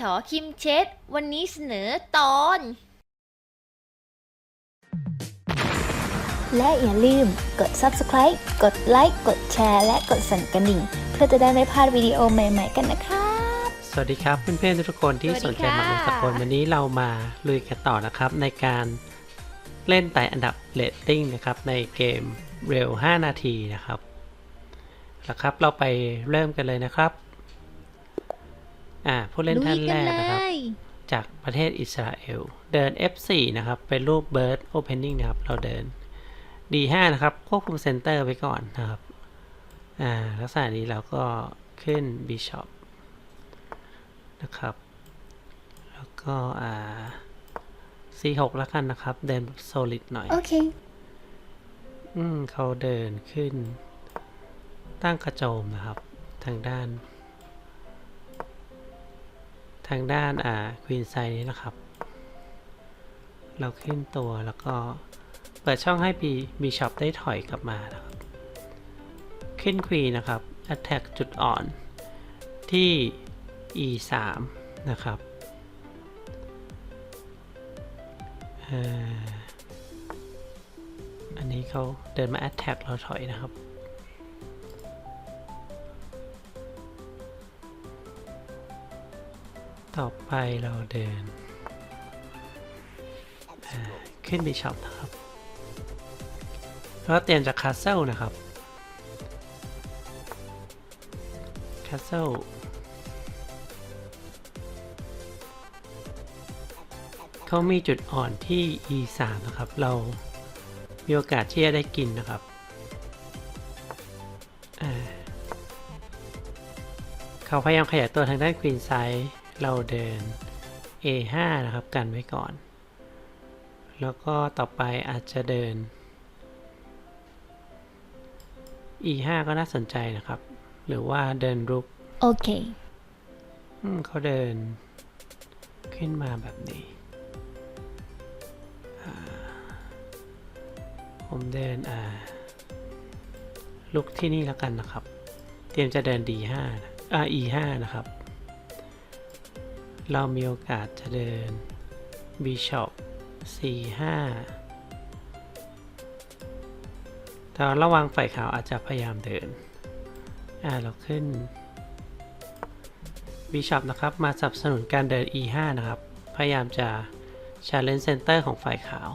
ฉอคิมเชตวันนี้เสนอตอน และอย่าลืมกด subscribe กดไลค์ กดแชร์ และกดสั่นกระดิ่ง เพื่อจะได้ไม่พลาดวิดีโอใหม่ๆกันนะครับสวัสดีครับเพื่อนๆทุกคนที่สสวัสนดีใจค่ะหมากรุกสากลวันนี้เรามาลุยกันต่อนะครับ ในการเล่นไต่อันดับเรตติ้งนะครับ ในเกมเร็ว 5 นาทีนะครับแล้วครับเราไปเริ่มกันเลยนะครับ อ่าผู้เล่นลุยท่านกัแรนกเลนะครับยจากประเทศอิสราเอล เดิน F4 นะครับ เป็นรูป Bird Opening นะครับ เราเดิน D5 นะครับ ควบคุมเซนเตอร์ไว้ก่อนนะครับ อ่า ลักษณะนี้เราก็ขึ้น Bishop นะครับ แล้วก็อ่า C6 แล้วกันนะครับ เดินแบบ solid หน่อย โอเค อืม เขาเดินขึ้น ตั้งกระโจมนะครับ ทางด้าน ทางด้านอ่าควีนไซนี้นะครับ เราขึ้นตัวแล้วก็เปิดช่องให้บีบีช็อปได้ถอยกลับมานะครับ ขึ้นควีนนะครับ attack จุดอ่อนที่ e 3นะครับอันนี้เขาเดินมา attack เราถอยนะครับ ต่อไปเราเดินขึ้นบิชอปนะครับแล้วเตรียมจากคาสเซิลนะครับคาสเซิลเขามีจุดอ่อนที่ e 3 นะครับ เรามีโอกาสที่จะได้กินนะครับเขาพยายามขยายตัวทางด้านควีนไซด์ เราเดิน A5 นะครับกันไว้ก่อน แล้วก็ต่อไปอาจจะเดิน E5 ก็น่าสนใจนะครับ หรือว่าเดินรุกโอเคอืมเขาเดิน ขึ้นมาแบบนี้อ่าผมเดินอ่าลุกที่นี่แล้วกันนะครับ เตรียมจะเดิน D5 นะอ่า E5 นะครับ เรามีโอกาสจะเดิน Bishop C5 แต่ระวังฝ่ายขาวอาจจะพยายามเดิน อ่าเราขึ้น Bishop นะครับมาสนับสนุนการเดิน E5 นะครับ พยายามจะ Challenge Center ของฝ่ายขาว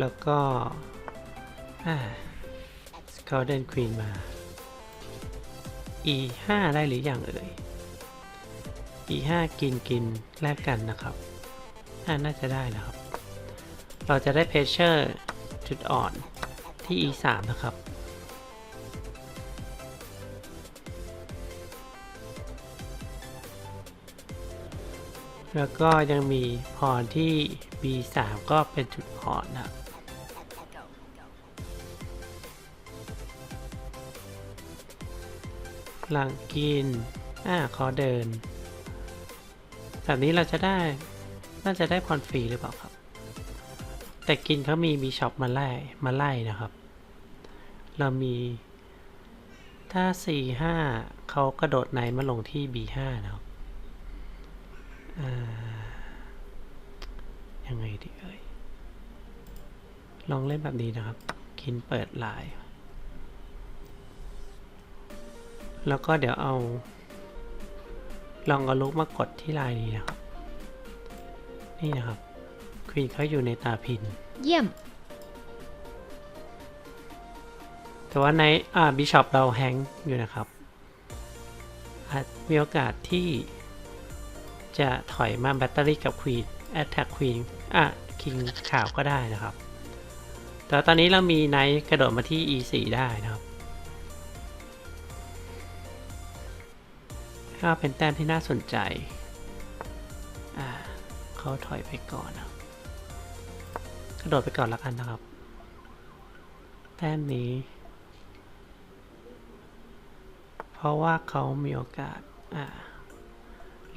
แล้วก็ อ่าเขาเดิน Queen มา E5 ได้หรืออยังเอ่ย E5 กินกินแลกกันนะครับอ่าน่าจะได้นะครับ เราจะได้เพชเชอร์จุดอ่อนที่ E3 นะครับแล้วก็ยังมีพรที่ B3 ก็เป็นจุดอ่อนนะ หลังกิน อ่า ขอเดิน แบบนี้เราจะได้ น่าจะได้พรฟรีหรือเปล่าครับ แต่กินเขามีบีช็อปมาไล่ มาไล่นะครับ เรามี ถ้า 4 5เขากระโดดไหนมาลงที่ B5 นะครับอ่ายังไงดีเอ่ย ลองเล่นแบบนี้นะครับ กินเปิดไลน์ แล้วก็เดี๋ยวเอา ลองเอาลูกมากดที่ลายนี้นะครับ นี่นะครับควีนเขาอยู่ในตาพิน เยี่ยม แต่ว่าในอ่าบิชอปเราแฮงก์อยู่นะครับอาจมีโอกาสที่จะถอยมาแบตเตอรี่กับควีนแอตแทกควีนอะคิงขาวก็ได้นะครับ แต่ว่าตอนนี้เรามีไนท์กระโดดมาที่ e4 ได้นะครับ ก็เป็นแต้มที่น่าสนใจ อ่าเขาถอยไปก่อนนะกระโดดไปก่อนล้วกันนะครับ แต้มนี้ เพราะว่าเขามีโอกาส อ่า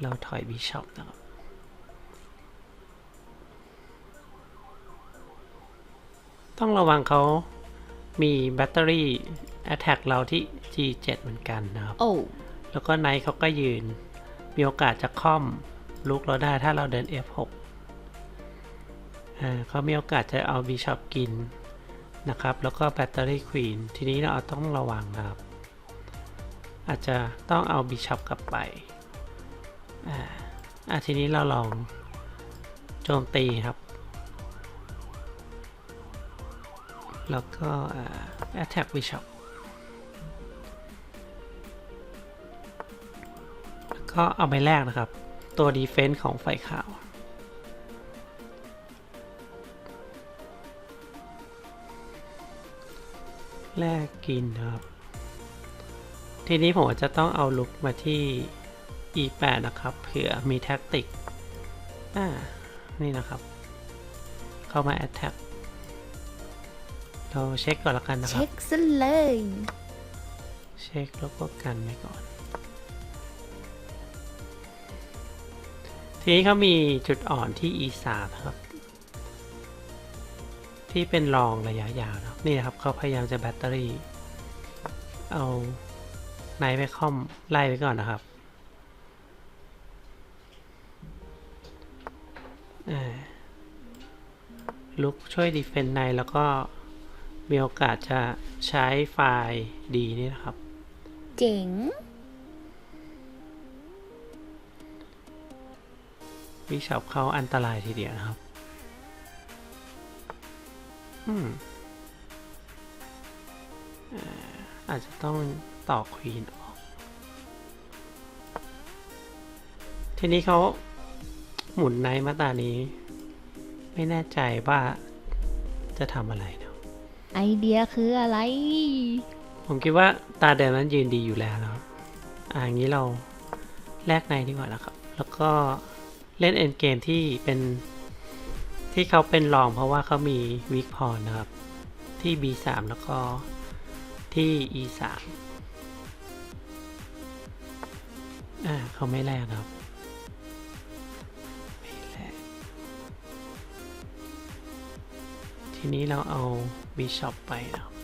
เราถอยบิชอปนะครับต้องระวังเขามีแบตเตอรี่ attack เราที่ G7 เหมือนกันนะครับโอ้ แล้วก็ไนท์เขาก็ยืน มีโอกาสจะค่อมลุกเราได้ถ้าเราเดิน F6 อ่าเขามีโอกาสจะเอาบิชอปกินนะครับ แล้วก็แบตเตอรี่ควีนทีนี้เราต้องระวังนะครับ อาจจะต้องเอาบิชอปกลับไปอ่าอะทีนี้เราลองโจมตีครับ แล้วก็อ่า attack bishop ก็เอาไปแลกนะครับ ตัว defense ของไฟขาว แลกกินนะครับ ทีนี้ผมจะต้องเอาลุกมาที่ e8 นะครับ เผื่อมีแท็กติก อ่า นี่นะครับ เข้ามา attack เราเช็คก่อนละกันนะครัเช็บคซะเลย เช็คแล้วก็กันไว้ก่อน ทีนี้เขามีจุดอ่อนที่ e3 นครับ ที่เป็นรองระยะยาวนะนี่นะครับเขาพยายามจะแบตเตอรี่ เอาไนท์ไปค่อมไล่ไปก่อนนะครับลุกช่วยดีเฟนในแล้วก็มีโอกาสจะใช้ไฟล์ดีนี่นะครับ เจ๋ง วิชอบเขาอันตรายทีเดียวนะครับ อืมเอ่ออาจจะต้องต่อควีนออก ทีนี้เขาหมุนไนท์มาตานี้ ไม่แน่ใจว่าจะทำอะไรเนาะไอเดียคืออะไร ผมคิดว่าตาเดิมนั้นยืนดีอยู่แล้วนะครับอ่าอย่างนี้เราแลกในดีกว่านะครับ แล้วก็ เล่นเอ็นเกมที่เป็นที่เขาเป็นรองเพราะว่าเขามีวิกพรนะครับ ที่ B3 แล้วก็ที่ E3 อ่าเขาไม่แลกครับไม่แลกทีนี้เราเอาบิชอปไปนะครับ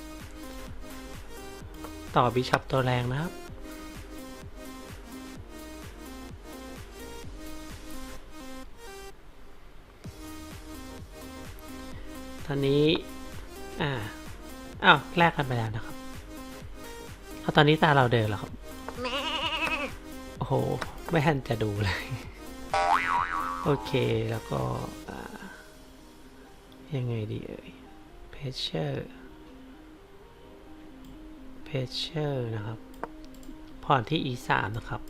ต่อบิชอปตัวแรงนะครับ ตอนนี้ อ่า อ้าวแลกกันไปแล้วนะครับเอาตอนนี้ตาเราเดินแล้วครับ โอ้โห ไม่ทันจะดูเลย โอเค แล้วก็ ยังไงดีเอ่ยเพชเชอร์เพชเชอร์นะครับพรที่ e3 นะครับ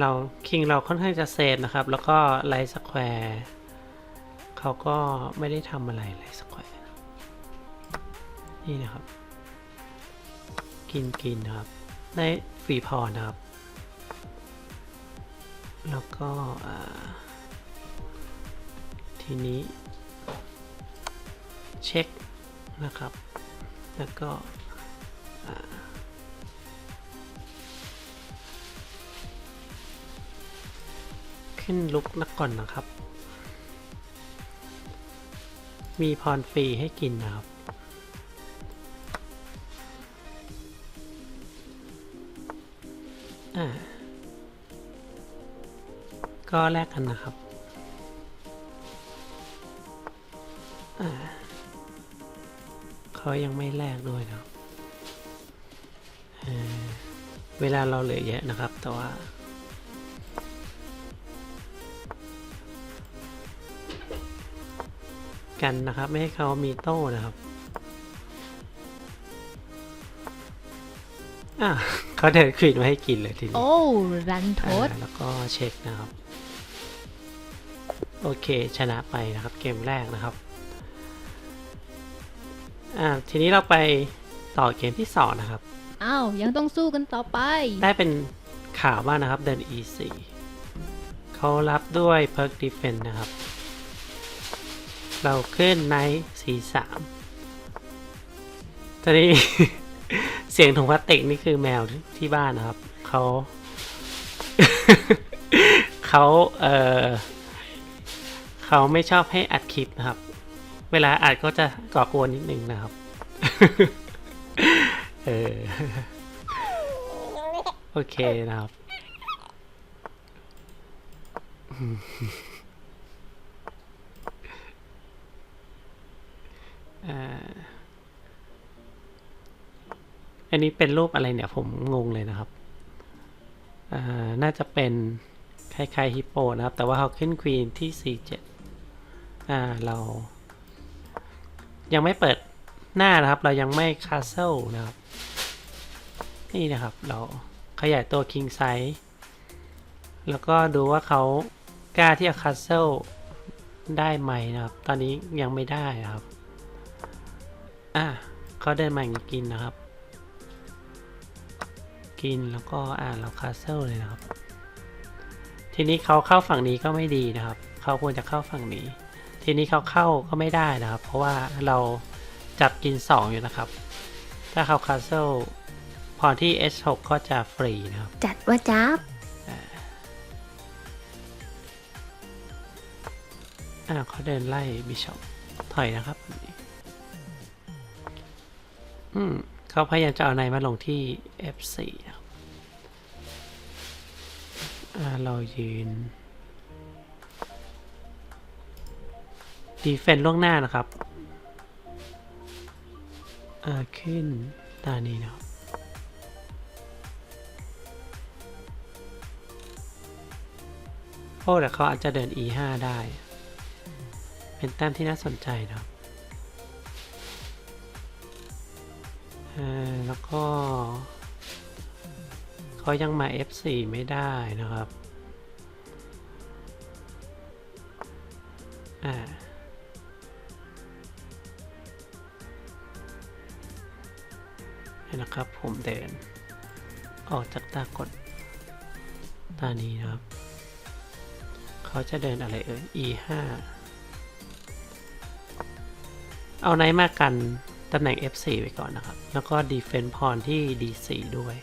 เราคิงเราค่อนข้างจะเซฟนะครับ แล้วก็ไลท์สแควร์เขาก็ไม่ได้ทำอะไรไลท์สแควร์นี่นะครับ กินกินนะครับ ได้ฟรีพอนะครับ แล้วก็ทีนี้ เช็คนะครับ แล้วก็ ขึ้นลุกนักก่อนนะครับ มีพรฟรีให้กินนะครับอ่าก็แลกกันนะครับอ่าเขายังไม่แลกด้วยนะครับเเวลาเราเหลือเยอะนะครับ แต่ว่า กันนะครับ ไม่ให้เขามีโต้นะครับอะเขาเดินขึ้นมาให้กินเลยทีนี้โอ้รันทดอ่าแล้วก็เช็คนะครับ โอเคชนะไปนะครับเกมแรกนะครับอ่าทีนี้เราไปต่อเกมที่สองนะครับอ้าวยังต้องสู้กันต่อไป ได้เป็นข่าวว่านะครับเดิน E4 เขารับด้วย Perk Defense นะครับ เราขึ้นใน C3 ตอนนี้ เสียงถุงพลาสติกนี่คือแมวที่บ้านนะครับ เขา เขาเออเขาไม่ชอบให้อัดคลิปนะครับ เวลาอัดก็จะก่อกวนนิดนึงนะครับ เออ โอเคนะครับ อันนี้เป็นรูปอะไรเนี่ยผมงงเลยนะครับอ่าน่าจะเป็นคล้ายๆฮิปโปนะครับ แต่ว่าเขาขึ้นควีนที่ C7 อ่าเรา ยังไม่เปิดหน้านะครับ เรายังไม่คาสเซิลนะครับ นี่นะครับเราขยายตัว King Size แล้วก็ดูว่าเขากล้าที่จะคัสเซิลได้ไหมนะครับ ตอนนี้ยังไม่ได้นะครับ อะเขาเดินมาอย่างนี้กินนะครับ กินแล้วก็อ่าเราคัสเซิลเลยนะครับ ทีนี้เขาเข้าฝั่งนี้ก็ไม่ดีนะครับ เขาควรจะเข้าฝั่งนี้ ทีนี้เขาเข้าก็ไม่ได้นะครับ เพราะว่าเราจับกิน 2 อยู่นะครับ ถ้าเขาคัสเซิลพอที่ S6 ก็จะฟรีนะครับ จัดว่าจับอ่าเขาเดินไล่บิชอปถอยนะครับแบบนี้ อืมเขาพยายามจะเอาในมาลงที่ F4 นะครับเรายืนดีเฟนล่วงหน้านะครับขึ้นตานี้นะครับโอ้แต่เขาอาจจะเดิน E5 ได้ เป็นแต้มที่น่าสนใจนะครับ แล้วก็เขายังมา F4 ไม่ได้นะครับอ่านี่นะครับผมเดิน ออกจากตากดตานี้นะครับ เขาจะเดินอะไรเอ่ย e 5เอาไหนมากัน ตำแหน่ง f4 ไว้ก่อนนะครับ แล้วก็ defense pawn ที่ d4 ด้วย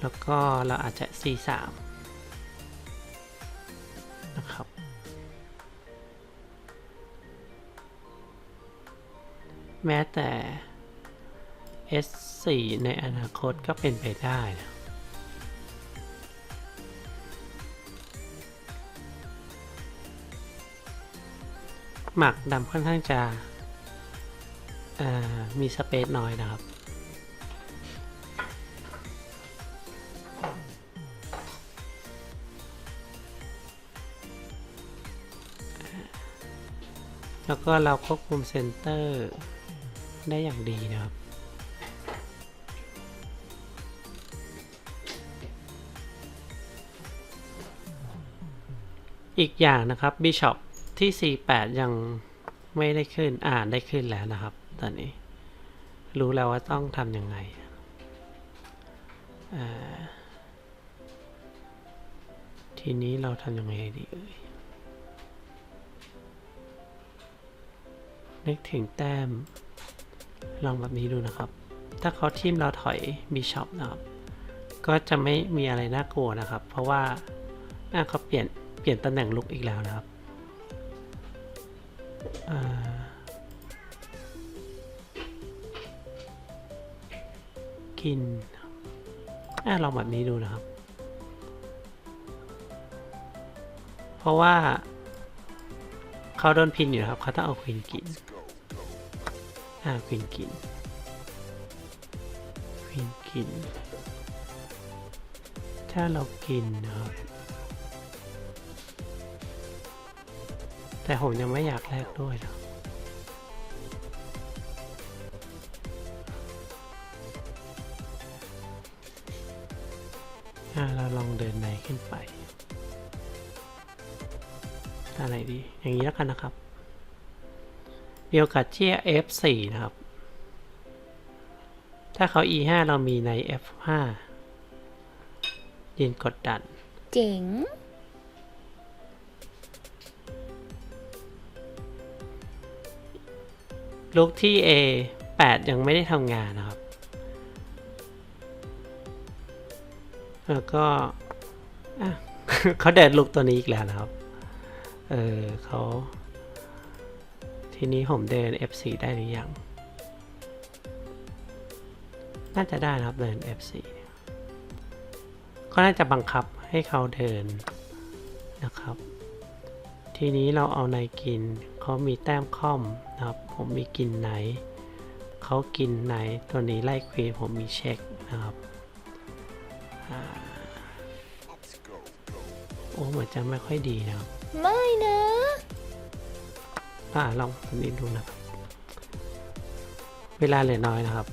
แล้วก็เราอาจจะ c3 นะครับ แม้แต่ s4 ในอนาคตก็เป็นไปได้นะหมักดำค่อนข้างจะ มีสเปซน้อยนะครับ แล้วก็เราควบคุมเซนเตอร์ได้อย่างดีนะครับอีกอย่างนะครับ Bishop ที่ C8 ยังไม่ได้ขึ้น อ่านได้ขึ้นแล้วนะครับ ตอนนี้ รู้แล้วว่าต้องทำยังไงทีนี้เราทำยังไงดีเอ่ยนึกถึงแต้ม ลองแบบนี้ดูนะครับ ถ้าเขาทิมเราถอย Bishop นะครับ ก็จะไม่มีอะไรน่ากลัวนะครับ เพราะว่าอะเขาเปลี่ยนเปลี่ยนตำแหน่งลุกอีกแล้วนะครับ กินอะลองแบบนี้ดูนะครับ เพราะว่าเขาโดนพินอยู่ครับเขาต้องเอาควีนกินอ่าควีนกินควีนกิน ถ้าเรากินนะครับแต่ผมยังไม่อยากแลกด้วยนะ อ่าเราลองเดินในขึ้นไป อะไรดี อย่างนี้แล้วกันนะครับมีโอกาสเชี่ย F4 นะครับ ถ้าเขา E5 เรามีใน F5 ยืนกดดัน เจ๋งลูกที่ A 8 ยังไม่ได้ทำงานนะครับ แล้วก็เขาเดินลุกตัวนี้อีกแล้วนะครับ เออเขาทีนี้ผมเดิน F4 ได้หรือยัง น่าจะได้นะครับเดิน F4 ก็น่าจะบังคับให้เขาเดินนะครับ ทีนี้เราเอาในกิน เขามีแต้มค่อมนะครับ ผมมีกินไหน เขากินไหนตัวนี้ไล่ควีนผมมีเช็คนะครับ โอ้เหมือนจะไม่ค่อยดีนะครับ ไม่นะอ่าลองผมนิดดูนะครับ เวลาเหลือน้อยนะครับ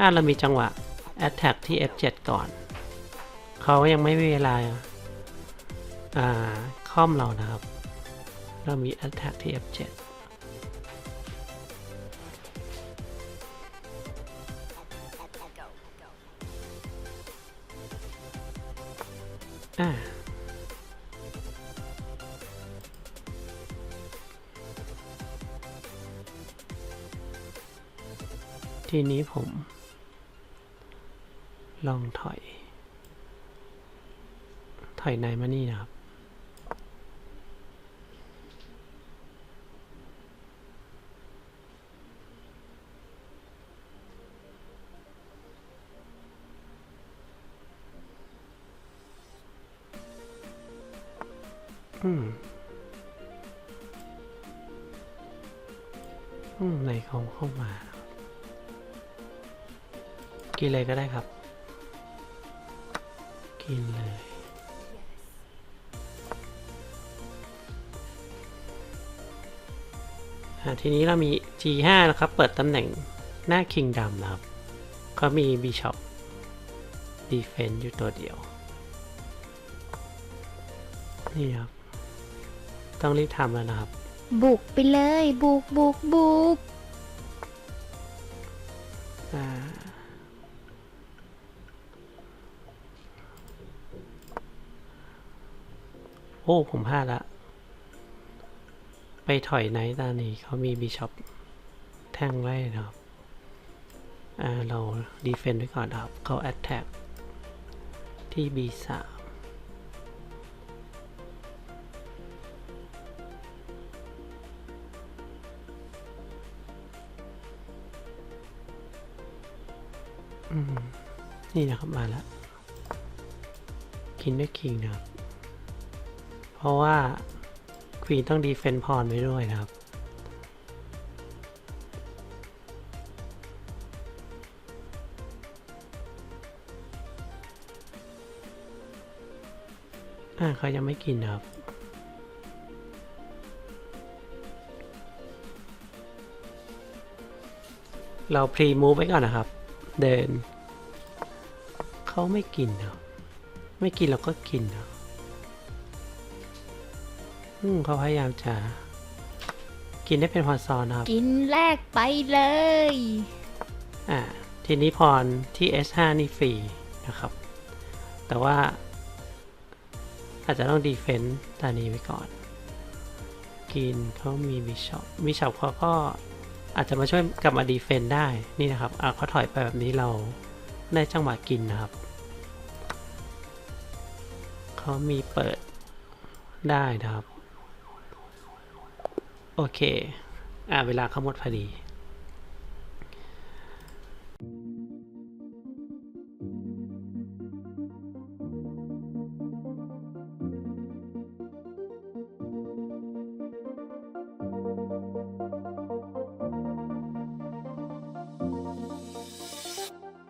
อ่าเรามีจังหวะ attack ที่ F7 ก่อน เขายังไม่มีเวลา อ่าค่อมเรานะครับ เรามี attack ที่ F7 ทีนี้ผม ลองถอย ถอยในมานี่นะครับ อืมอืมในเขาเข้ามา กินเลยก็ได้ครับ กินเลย ทีนี้เรามี G5 นะครับ เปิดตำแหน่งหน้า King ดำนะครับก็มี Bishop Defense อยู่ตัวเดียว นี่ครับ ต้องรีบทำแล้วนะครับ บุกไปเลย บุกบุกบุก อ้ผมพลาดละ ไปถอยไนท์ตานี้เขามีบิชอปแท่งไว้นะครับอ่าเราดีเฟนต์ไว้ก่อนครับ เขาแอตแทกที่ B3 อืมนี่นะครับ มาแล้ว กินด้วยคิงนะครับ เพราะว่าควีนต้องดีเฟนพรไว้ด้วยนะครับอ่าเขายังไม่กินนะครับ เราพรีมูฟไว้ก่อนนะครับ เดิน เขาไม่กินเนาะไม่กินเราก็กินเนาะ อืมเขาพยายามจะ กินได้เป็นพรซอนนะครับ กินแรกไปเลย อ่า ทีนี้พรที่ S5 นี่ฟรีนะครับ แต่ว่า อาจจะต้องดีเฟนต์ตานี้ไว้ก่อน กินเขามีบิชอปบิชอปเขาก็อาจจะมาช่วยกลับมาดีเฟนต์ได้ นี่นะครับ อ่าเขาถอยไปแบบนี้เราได้จังหวะกินนะครับ เขามีเปิดได้นะครับ โอเค อ่าเวลาเขาหมดพอดี